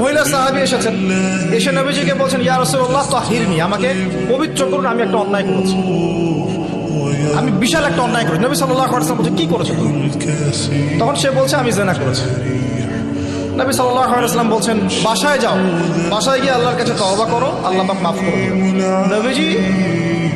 মহিলা সাহাবি এসেছেন। এসে নবীজিকে বলছেন, ইয়া রসুল্লাহ তাহিরনি। আমাকে পবিত্র করুন, আমি একটা অন্যায় করেছি। আমি বিশাল একটা অন্যায় করেছি। নবী সাল্লাহ আলাইসাল্লাম বলছে, কি করেছ তখন সে বলছে, আমি জেনা করেছি। নবী সাল্লাহ আলাইসাল্লাম বলছেন, বাসায় যাও। বাসায় গিয়ে আল্লাহর কাছে তওবা করো, আল্লাহ মাফ করো নবীজি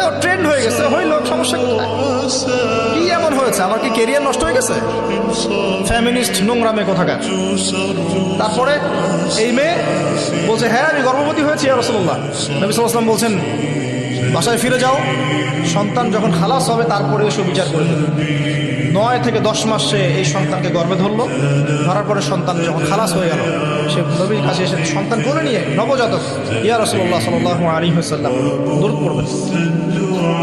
এটা ট্রেন্ড হয়ে গেছে। হইল সমস্যা কি? এমন হয়েছে? আমার কি কেরিয়ার নষ্ট হয়ে গেছে? ফ্যামিনিস্ট নোংরা মেয়ে কোথাকার। তারপরে এই মেয়ে বলছে হ্যাঁ আমি গর্ভবতী হয়েছি আর রসল্লাহ নবী সাল্লাম বলছেন বাসায় ফিরে যাও। সন্তান যখন খালাস হবে, তারপরে এসে বিচার করে দেবে নয় থেকে দশ মাস সে এই সন্তানকে গর্বে ধরলো। ধরার পরে সন্তান যখন খালাস হয়ে গেল, সে নবীর কাছে এসে সন্তান কোলে নিয়ে, নবজাতক, ইয়া রসল্লাহ সাল্লাহ আলী হাসাল্লাম দূর করবেন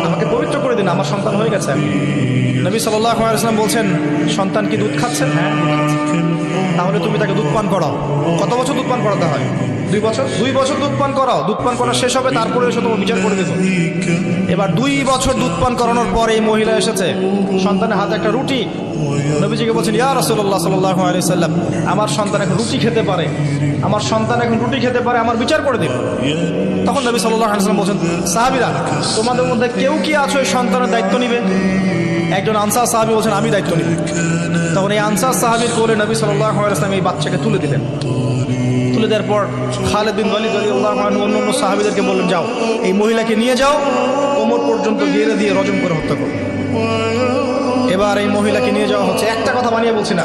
আমাকে পবিত্র করে দিন, আমার সন্তান হয়ে গেছে। নবী সাল্লাহ আলাইসলাম বলছেন, সন্তান কি দুধ খাচ্ছেন হ্যাঁ তাহলে তুমি তাকে দুধ পান করাও। কত বছর দুধ পান করাতে হয়? দুই বছর? দুই বছর দুধ পান করাও। দুধ পান করা শেষ হবে, তারপরে এসে তোমার বিচার করে দেবো এবার দুই বছর দুধ পান করানোর পর এই মহিলা এসেছে। সন্তানের হাতে একটা রুটি। নবীজিকে বলছেন, ইয়া রসল্লাহ সাল্লাহ আলি সাল্লাম, আমার সন্তান এখন রুটি খেতে পারে। আমার সন্তান এখন রুটি খেতে পারে, আমার বিচার করে দিন তখন নবী সাল্লাহ আলিয়াল্লাম বলছেন, সাহাবিরা, তোমাদের মধ্যে কেউ কি আছো এই সন্তানের দায়িত্ব নিবে? একজন আনসার সাহাবি বলছেন, আমি দায়িত্ব নিব। তখন এই আনসার সাহাবির কোলে নবী সাল্লাহ আলাইসলাম এই বাচ্চাকে তুলে দিলেন। তুলে দেওয়ার পর খালেদ বিন ওয়ালিদ আনহু অন্য অন্য সাহাবিদেরকে বললেন, যাও, এই মহিলাকে নিয়ে যাও, কোমর পর্যন্ত গেড়ে দিয়ে রজম করে হত্যা করো। এবার এই মহিলাকে নিয়ে যাওয়া হচ্ছে। একটা কথা বানিয়ে বলছি না।